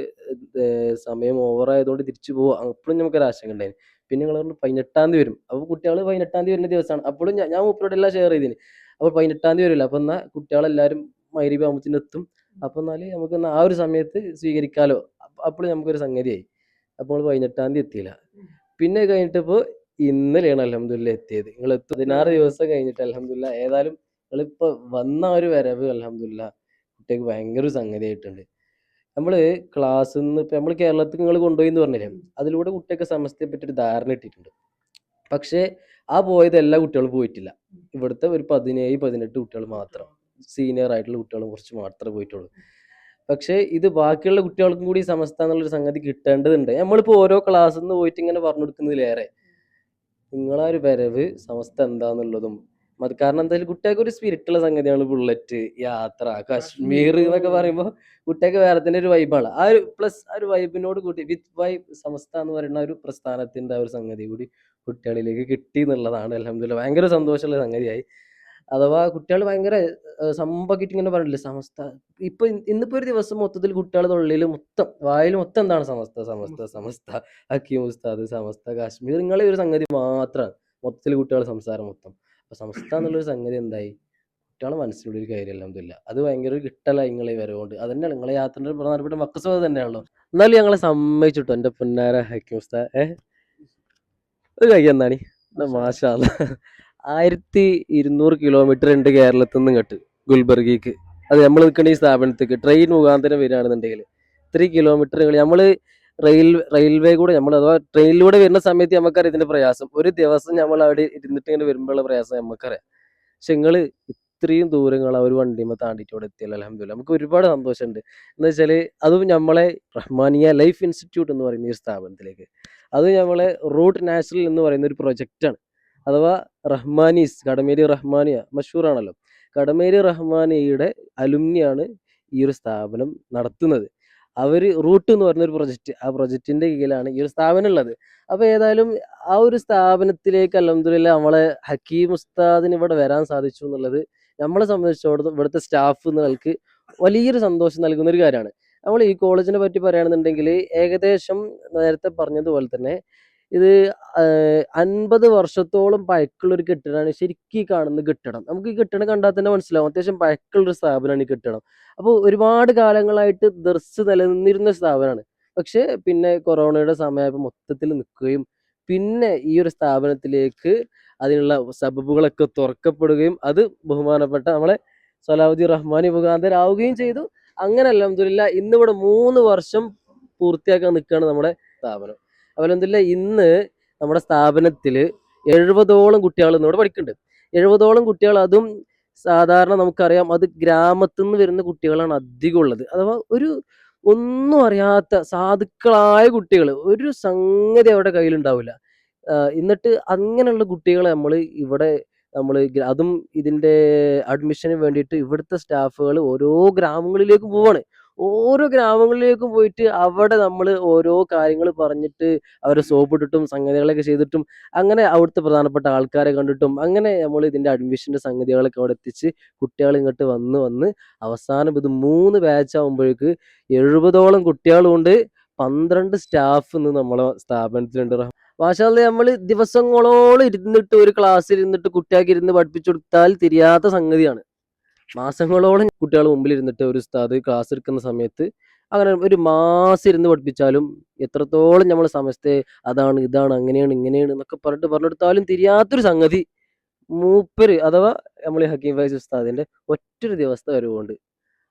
സമയം ഓവർ ആയതുകൊണ്ട് തിരിച്ചു പോകും അപ്പോഴും നമുക്കൊരു ആശങ്ക ഉണ്ടായിരുന്നു. പിന്നെ ഞങ്ങൾ പറഞ്ഞു പതിനെട്ടാം തീയതി വരും. അപ്പോൾ കുട്ടികൾ പതിനെട്ടാം തീയതി വരുന്ന ദിവസമാണ്. അപ്പോഴും ഞാൻ മൂപ്പരോട് എല്ലാം ഷെയർ ചെയ്തിന്. അപ്പോൾ പതിനെട്ടാം തീയതി വരില്ല. അപ്പം എന്നാൽ കുട്ടികളെല്ലാവരും മൈരീബ് എത്തും അപ്പം എന്നാൽ നമുക്ക് ആ ഒരു സമയത്ത് സ്വീകരിക്കാലോ. അപ്പോഴും നമുക്കൊരു സംഗതിയായി. അപ്പോൾ പതിനെട്ടാം തീയതി എത്തിയില്ല. പിന്നെ കഴിഞ്ഞിട്ടിപ്പോൾ ഇന്നലെയാണ് അലഹമുല്ല എത്തിയത്. നിങ്ങൾ എത്തും. പതിനാറ് ദിവസം കഴിഞ്ഞിട്ട് അലഹമുല്ല ഏതായാലും നിങ്ങളിപ്പോൾ വന്ന ഒരു വരവ് അലഹമുല്ല കുട്ടിക്ക് ഭയങ്കര സംഗതിയായിട്ടുണ്ട്. നമ്മൾ ക്ലാസ്സിൽ നിന്ന് ഇപ്പം നമ്മൾ കേരളത്തിൽ നിങ്ങൾ കൊണ്ടുപോയി എന്ന് പറഞ്ഞില്ലേ അതിലൂടെ കുട്ടിയൊക്കെ സമസ്തയെ പറ്റി ഒരു ധാരണ ഇട്ടിട്ടുണ്ട്. പക്ഷേ ആ പോയത് എല്ലാ കുട്ടികളും പോയിട്ടില്ല. ഇവിടുത്തെ ഒരു പതിനേഴ് പതിനെട്ട് കുട്ടികൾ മാത്രം. സീനിയർ ആയിട്ടുള്ള കുട്ടികൾ കുറച്ച് മാത്രമേ പോയിട്ടുള്ളൂ. പക്ഷേ ഇത് ബാക്കിയുള്ള കുട്ടികൾക്കും കൂടി സമസ്ത എന്നുള്ളൊരു സംഗതി കിട്ടേണ്ടതുണ്ട്. നമ്മളിപ്പോൾ ഓരോ ക്ലാസ്സിൽ നിന്ന് പോയിട്ട് ഇങ്ങനെ പറഞ്ഞു കൊടുക്കുന്നതിലേറെ നിങ്ങളാ ഒരു വരവ് സമസ്ത എന്താന്നുള്ളതും അത് കാരണം എന്തായാലും കുട്ടികൾക്ക് ഒരു സ്പിരിറ്റുള്ള സംഗതിയാണ് ബുള്ളറ്റ് യാത്ര കാശ്മീർ എന്നൊക്കെ പറയുമ്പോൾ കുട്ടികൾക്ക് വേറെ തന്നെ ഒരു വൈബാണ് ആ ഒരു പ്ലസ് ആ ഒരു വൈബിനോട് കൂട്ടി വിത്ത് വൈബ് സമസ്ത എന്ന് പറയുന്ന ഒരു പ്രസ്ഥാനത്തിന്റെ ആ ഒരു സംഗതി കൂടി കുട്ടികളിലേക്ക് കിട്ടി എന്നുള്ളതാണ്. അലഹമില്ല ഭയങ്കര സന്തോഷമുള്ള സംഗതിയായി. അഥവാ കുട്ടികൾ ഭയങ്കര സംഭവിക്കിട്ട് ഇങ്ങനെ പറഞ്ഞില്ലേ സമസ്ത ഇപ്പൊ ഇന്നിപ്പോ ഒരു ദിവസം മൊത്തത്തിൽ കുട്ടികളുടെ തൊള്ളിയിൽ മൊത്തം വായിൽ മൊത്തം എന്താണ് സമസ്ത സമസ്ത സമസ്ത ഹക്കീം ഉസ്താദ് സമസ്ത കാശ്മീർ നിങ്ങളെ ഒരു സംഗതി മാത്രമാണ് മൊത്തത്തിൽ കുട്ടികളുടെ സംസാരം മൊത്തം. അപ്പൊ സമസ്ത എന്നുള്ളൊരു സംഗതി എന്തായി? കുട്ടികളെ മനസ്സിലുള്ള ഒരു കാര്യം അലഹമില്ല അത് ഭയങ്കര ഒരു കിട്ടലായി നിങ്ങളെ വരവുകൊണ്ട് അത് തന്നെയാണ് നിങ്ങളെ യാത്രയുടെ പ്രധാനപ്പെട്ട മക്കസോത് തന്നെയാണല്ലോ. എന്നാലും ഞങ്ങളെ സമ്മതിച്ചിട്ടോ? എന്റെ പൊന്നാര ഹക്കിം ഉസ്താദ് ഏഹ്? ഒരു കൈ എന്നാണി മാഷാ അല്ലാ. ആയിരത്തി ഇരുന്നൂറ് കിലോമീറ്റർ ഉണ്ട് കേരളത്തിൽ നിന്ന് ഇങ്ങോട്ട് ഗുൽബർഗിക്ക്. അത് നമ്മൾ നിൽക്കുന്ന ഈ സ്ഥാപനത്തേക്ക് ട്രെയിൻ മുഖാന്തരം വരികയാണെന്നുണ്ടെങ്കിൽ ഇത്രയും കിലോമീറ്റർ നമ്മൾ റെയിൽ റെയിൽവേ കൂടെ നമ്മൾ അഥവാ ട്രെയിനിലൂടെ വരുന്ന സമയത്ത് നമുക്കറിയാം ഇതിന്റെ പ്രയാസം. ഒരു ദിവസം നമ്മൾ അവിടെ ഇരുന്നിട്ട് ഇങ്ങനെ വരുമ്പോഴുള്ള പ്രയാസം നമുക്കറിയാം. പക്ഷെ നിങ്ങൾ ഇത്രയും ദൂരങ്ങൾ ആ ഒരു വണ്ടിമ താണ്ടിട്ട് ഇവിടെ എത്തിയല്ലോ അലഹമില്ല നമുക്ക് ഒരുപാട് സന്തോഷമുണ്ട്. എന്ന് വെച്ചാൽ അതും നമ്മളെ റഹ്മാനിയ ലൈഫ് ഇൻസ്റ്റിറ്റ്യൂട്ട് എന്ന് പറയുന്ന ഈ സ്ഥാപനത്തിലേക്ക്. അത് നമ്മളെ റൂട്ട് നാഷണൽ എന്ന് പറയുന്ന ഒരു പ്രൊജക്റ്റാണ്. അഥവാ റഹ്മാനീസ് കടമേരി റഹ്മാനിയ മഷൂറാണല്ലോ. കടമേരി റഹ്മാനിയയുടെ അലുമിനിയാണ് ഈ ഒരു സ്ഥാപനം നടത്തുന്നത്. അവർ റൂട്ട് എന്ന് പറയുന്ന ഒരു പ്രൊജക്റ്റ് ആ പ്രൊജക്റ്റിന്റെ കീഴിലാണ് ഈ ഒരു സ്ഥാപനം ഉള്ളത്. അപ്പോൾ ഏതായാലും ആ ഒരു സ്ഥാപനത്തിലേക്ക് അലഹദില്ല നമ്മളെ ഹക്കീം ഉസ്താദിന് ഇവിടെ വരാൻ സാധിച്ചു എന്നുള്ളത് നമ്മളെ സംബന്ധിച്ചിടത്തോളം ഇവിടുത്തെ സ്റ്റാഫ് എന്നൾക്ക് വലിയൊരു സന്തോഷം നൽകുന്ന ഒരു കാര്യമാണ്. നമ്മൾ ഈ കോളേജിനെ പറ്റി പറയുകയാണെന്നുണ്ടെങ്കിൽ ഏകദേശം നേരത്തെ പറഞ്ഞതുപോലെ തന്നെ ഇത് അൻപത് വർഷത്തോളം പഴക്കമുള്ള ഒരു കെട്ടിടമാണ് ശരിക്കും ഈ കാണുന്ന കെട്ടിടം. നമുക്ക് ഈ കെട്ടിടം കണ്ടാൽ തന്നെ മനസ്സിലാവും. അത്യാവശ്യം പഴക്കമുള്ള ഒരു സ്ഥാപനമാണ് ഈ കെട്ടിടം. അപ്പോൾ ഒരുപാട് കാലങ്ങളായിട്ട് ദർസ് നിലനിന്നിരുന്ന സ്ഥാപനമാണ്. പക്ഷേ പിന്നെ കൊറോണയുടെ സമയമായപ്പോൾ മൊത്തത്തിൽ നിൽക്കുകയും പിന്നെ ഈ ഒരു സ്ഥാപനത്തിലേക്ക് അതിനുള്ള സബബുകളൊക്കെ തുറക്കപ്പെടുകയും അത് ബഹുമാനപ്പെട്ട നമ്മളെ സലാഹുദ്ദീൻ റഹ്മാനി മുഖാന്തരാവുകയും ചെയ്തു. അങ്ങനെ അലഹമില്ല ഇന്നിവിടെ മൂന്ന് വർഷം പൂർത്തിയാക്കാൻ നിൽക്കുകയാണ് നമ്മുടെ സ്ഥാപനം. അലഹമില്ല ഇന്ന് നമ്മുടെ സ്ഥാപനത്തിൽ എഴുപതോളം കുട്ടികൾ ഇന്നിവിടെ പഠിക്കുന്നുണ്ട്. എഴുപതോളം കുട്ടികൾ അതും സാധാരണ നമുക്കറിയാം അത് ഗ്രാമത്തിൽ നിന്ന് വരുന്ന കുട്ടികളാണ് അധികം ഉള്ളത്. അഥവാ ഒരു ഒന്നും അറിയാത്ത സാധുക്കളായ കുട്ടികൾ ഒരു സംഗതി അവരുടെ കയ്യിലുണ്ടാവില്ല. എന്നിട്ട് അങ്ങനെയുള്ള കുട്ടികളെ നമ്മൾ ഇവിടെ നമ്മൾ അതും ഇതിന്റെ അഡ്മിഷന് വേണ്ടിയിട്ട് ഇവിടുത്തെ സ്റ്റാഫുകൾ ഓരോ ഗ്രാമങ്ങളിലേക്ക് പോവാണ്. ഓരോ ഗ്രാമങ്ങളിലേക്കും പോയിട്ട് അവിടെ നമ്മൾ ഓരോ കാര്യങ്ങൾ പറഞ്ഞിട്ട് അവരെ സോപ്പിട്ടിട്ടും സംഗതികളൊക്കെ ചെയ്തിട്ടും അങ്ങനെ അവിടുത്തെ പ്രധാനപ്പെട്ട ആൾക്കാരെ കണ്ടിട്ടും അങ്ങനെ നമ്മൾ ഇതിന്റെ അഡ്മിഷന്റെ സംഗതികളൊക്കെ അവിടെ എത്തിച്ച് കുട്ടികൾ ഇങ്ങോട്ട് വന്ന് വന്ന് അവസാനം ഇത് മൂന്ന് ബാച്ച് ആകുമ്പോഴേക്ക് എഴുപതോളം കുട്ടികളുണ്ട്. പന്ത്രണ്ട് സ്റ്റാഫ് ഇന്ന് നമ്മളെ സ്ഥാപനത്തിലുണ്ട് മാഷാല്ല നമ്മൾ ദിവസങ്ങളോളം ഇരുന്നിട്ട് ഒരു ക്ലാസ്സിൽ ഇരുന്നിട്ട് കുട്ടിയാക്കി ഇരുന്ന് പഠിപ്പിച്ചു കൊടുത്താൽ തിരിയാത്ത സംഗതിയാണ്. മാസങ്ങളോളം കുട്ടികൾ മുമ്പിൽ ഇരുന്നിട്ട് ഒരു ഉസ്താദ് ക്ലാസ് എടുക്കുന്ന സമയത്ത് അങ്ങനെ ഒരു മാസം ഇരുന്ന് പഠിപ്പിച്ചാലും എത്രത്തോളം നമ്മൾ സമയത്തെ അതാണ് ഇതാണ് അങ്ങനെയാണ് ഇങ്ങനെയാണ് എന്നൊക്കെ പറഞ്ഞിട്ട് പറഞ്ഞെടുത്താലും തിരിയാത്തൊരു സംഗതി മൂപ്പര് അഥവാ നമ്മൾ ഹക്കീം ഫൈസ് ഉസ്താദിന്റെ ഒറ്റൊരു ദിവസത്തെ വരവുണ്ട്.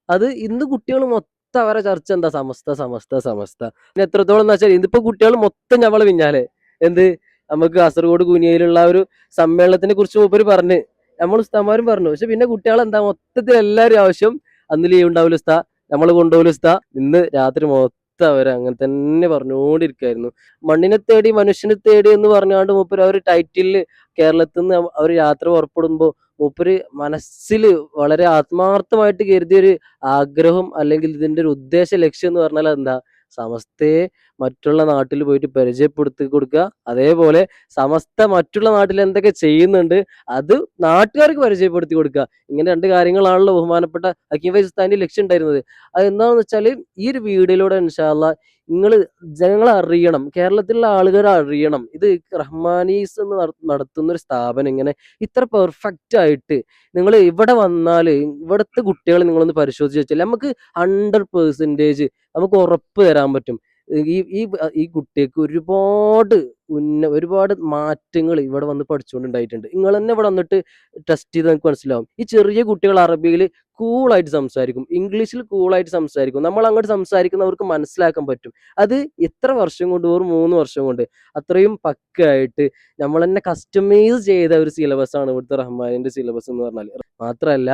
അത് ഇന്ന് കുട്ടികൾ മൊത്തം അവരെ ചർച്ച എന്താ? സമസ്ത സമസ്ത സമസ്ത. പിന്നെ എത്രത്തോളം എന്ന് വെച്ചാൽ ഇന്നിപ്പോ കുട്ടികൾ മൊത്തം നമ്മളെ പിന്നാലെ. എന്ത്? നമുക്ക് കാസർഗോഡ് കുനിയയിലുള്ള ഒരു സമ്മേളനത്തിനെ കുറിച്ച് മൂപ്പര് പറഞ്ഞ്. നമ്മൾ ഉസ്താമാരും പറഞ്ഞു. പക്ഷെ പിന്നെ കുട്ടികൾ എന്താ മൊത്തത്തിൽ എല്ലാവരും ആവശ്യം അന്ന് ലീവ് ഉണ്ടാവില്ല ഉസ്താ. നമ്മൾ കൊണ്ടുപോകില്ല ഉസ്താ. ഇന്ന് രാത്രി മൊത്തം അവർ അങ്ങനെ തന്നെ പറഞ്ഞുകൊണ്ടിരിക്കായിരുന്നു. മണ്ണിനെ തേടി മനുഷ്യനെ തേടി എന്ന് പറഞ്ഞുകൊണ്ട് മൂപ്പര് അവർ ടൈറ്റിലിൽ കേരളത്തിൽ നിന്ന് അവർ യാത്ര പുറപ്പെടുമ്പോൾ മൂപ്പര് മനസ്സിൽ വളരെ ആത്മാർത്ഥമായിട്ട് കരുതിയൊരു ആഗ്രഹം അല്ലെങ്കിൽ ഇതിന്റെ ഒരു ഉദ്ദേശ ലക്ഷ്യം എന്ന് പറഞ്ഞാൽ എന്താ സമസ്തയെ മറ്റുള്ള നാട്ടിൽ പോയിട്ട് പരിചയപ്പെടുത്തി കൊടുക്കുക. അതേപോലെ സമസ്ത മറ്റുള്ള നാട്ടിൽ എന്തൊക്കെ ചെയ്യുന്നുണ്ട് അത് നാട്ടുകാർക്ക് പരിചയപ്പെടുത്തി കൊടുക്കുക. ഇങ്ങനെ രണ്ട് കാര്യങ്ങളാണല്ലോ ബഹുമാനപ്പെട്ട ഹക്കീം ഫൈസ് ഉസ്താദിന്റെ ലക്ഷ്യം ഉണ്ടായിരുന്നത്. അത് എന്താണെന്ന് വെച്ചാൽ ഈ ഒരു വീഡിയോയിലൂടെ ഇൻഷാല്ല നിങ്ങൾ ജനങ്ങൾ അറിയണം. കേരളത്തിലുള്ള ആളുകൾ അറിയണം. ഇത് റഹ്മാനീസ് എന്ന് നടത്തുന്ന ഒരു സ്ഥാപനം ഇങ്ങനെ ഇത്ര പെർഫെക്റ്റ് ആയിട്ട് നിങ്ങൾ ഇവിടെ വന്നാൽ ഇവിടുത്തെ കുട്ടികളെ നിങ്ങളൊന്ന് പരിശോധിച്ച് വെച്ചാൽ നമുക്ക് ഹൺഡ്രഡ് പെർസെന്റേജ് നമുക്ക് ഉറപ്പ് തരാൻ പറ്റും. ഈ ഈ ഈ കുട്ടിക്ക് ഒരുപാട് ഉന്ന ഒരുപാട് മാറ്റങ്ങൾ ഇവിടെ വന്ന് പഠിച്ചുകൊണ്ടുണ്ടായിട്ടുണ്ട്. നിങ്ങൾ തന്നെ ഇവിടെ വന്നിട്ട് ടെസ്റ്റ് ചെയ്ത് നമുക്ക് മനസ്സിലാവും. ഈ ചെറിയ കുട്ടികൾ അറബിയിൽ കൂളായിട്ട് സംസാരിക്കും. ഇംഗ്ലീഷിൽ കൂളായിട്ട് സംസാരിക്കും. നമ്മൾ അങ്ങോട്ട് സംസാരിക്കുന്നവർക്ക് മനസ്സിലാക്കാൻ പറ്റും. അത് എത്ര വർഷം കൊണ്ട് ഒരു മൂന്ന് വർഷം കൊണ്ട് അത്രയും പക്കായിട്ട് നമ്മൾ തന്നെ കസ്റ്റമൈസ് ചെയ്ത ഒരു സിലബസ് ആണ് ഇവിടുത്തെ റഹ്മാനിന്റെ സിലബസ് എന്ന് പറഞ്ഞാൽ മാത്രമല്ല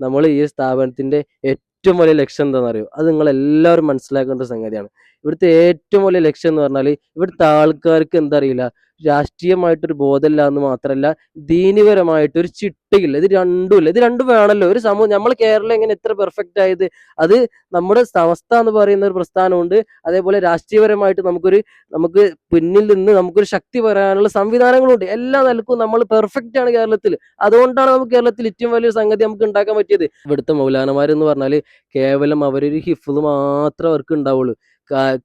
നമ്മൾ ഈ സ്ഥാപനത്തിന്റെ ഏറ്റവും വലിയ ലക്ഷ്യം എന്താണെന്നറിയോ? അത് നിങ്ങൾ എല്ലാവരും മനസ്സിലാക്കേണ്ട സംഗതിയാണ്. ഇവിടുത്തെ ഏറ്റവും വലിയ ലക്ഷ്യം എന്ന് പറഞ്ഞാൽ ഇവിടുത്തെ ആൾക്കാർക്ക് എന്താ അറിയില്ല രാഷ്ട്രീയമായിട്ടൊരു ബോധമില്ല എന്ന് മാത്രമല്ല ദീനിപരമായിട്ട് ഒരു ചിട്ടയില്ല. ഇത് രണ്ടുമില്ല. ഇത് രണ്ടും വേണമല്ലോ. ഒരു സമൂഹം നമ്മൾ കേരളം എങ്ങനെ എത്ര പെർഫെക്റ്റ് ആയത്? അത് നമ്മുടെ സംസ്ഥ എന്ന് പറയുന്ന ഒരു പ്രസ്ഥാനമുണ്ട്. അതേപോലെ രാഷ്ട്രീയപരമായിട്ട് നമുക്കൊരു നമുക്ക് പിന്നിൽ നിന്ന് നമുക്കൊരു ശക്തി വരാനുള്ള സംവിധാനങ്ങളുണ്ട്. എല്ലാ നിലക്കും നമ്മൾ പെർഫെക്റ്റ് ആണ് കേരളത്തിൽ അതുകൊണ്ടാണ് നമുക്ക് കേരളത്തിൽ ഏറ്റവും വലിയൊരു സംഗതി നമുക്ക് ഉണ്ടാക്കാൻ പറ്റിയത്. ഇവിടുത്തെ മൗലാനമാരെന്ന് പറഞ്ഞാൽ കേവലം അവരൊരു ഹിഫ് മാത്രം അവർക്ക് ഉണ്ടാവുള്ളൂ.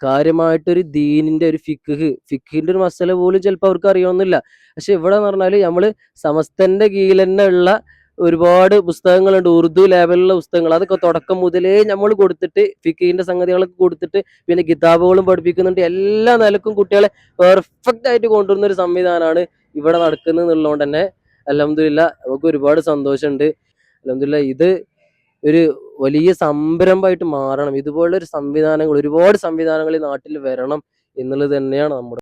കാര്യമായിട്ടൊരു ദീനിന്റെ ഒരു ഫിഖ് ഫിഖിന്റെ ഒരു മസല പോലും ചിലപ്പോൾ അവർക്ക് അറിയണമെന്നില്ല പക്ഷെ ഇവിടെ എന്ന് പറഞ്ഞാൽ നമ്മൾ സമസ്തന്റെ കീഴിൽ തന്നെ ഉള്ള ഒരുപാട് പുസ്തകങ്ങളുണ്ട്. ഉറുദു ലെവലിലുള്ള പുസ്തകങ്ങൾ. അതൊക്കെ തുടക്കം മുതലേ നമ്മൾ കൊടുത്തിട്ട് ഫിക്കിന്റെ സംഗതികളൊക്കെ കൊടുത്തിട്ട് പിന്നെ കിതാബുകളും പഠിപ്പിക്കുന്നുണ്ട്. എല്ലാ നിലക്കും കുട്ടികളെ പെർഫെക്റ്റ് ആയിട്ട് കൊണ്ടുവരുന്ന ഒരു സംവിധാനമാണ് ഇവിടെ നടക്കുന്നത് എന്നുള്ളതുകൊണ്ട് തന്നെ അലഹമില്ല നമുക്ക് ഒരുപാട് സന്തോഷമുണ്ട്. അലഹമില്ല ഇത് ഒരു വലിയ സംരംഭമായിട്ട് മാറണം. ഇതുപോലുള്ള ഒരു സംവിധാനങ്ങൾ ഒരുപാട് സംവിധാനങ്ങൾ ഈ നാട്ടിൽ വരണം എന്നുള്ളത് തന്നെയാണ് നമ്മുടെ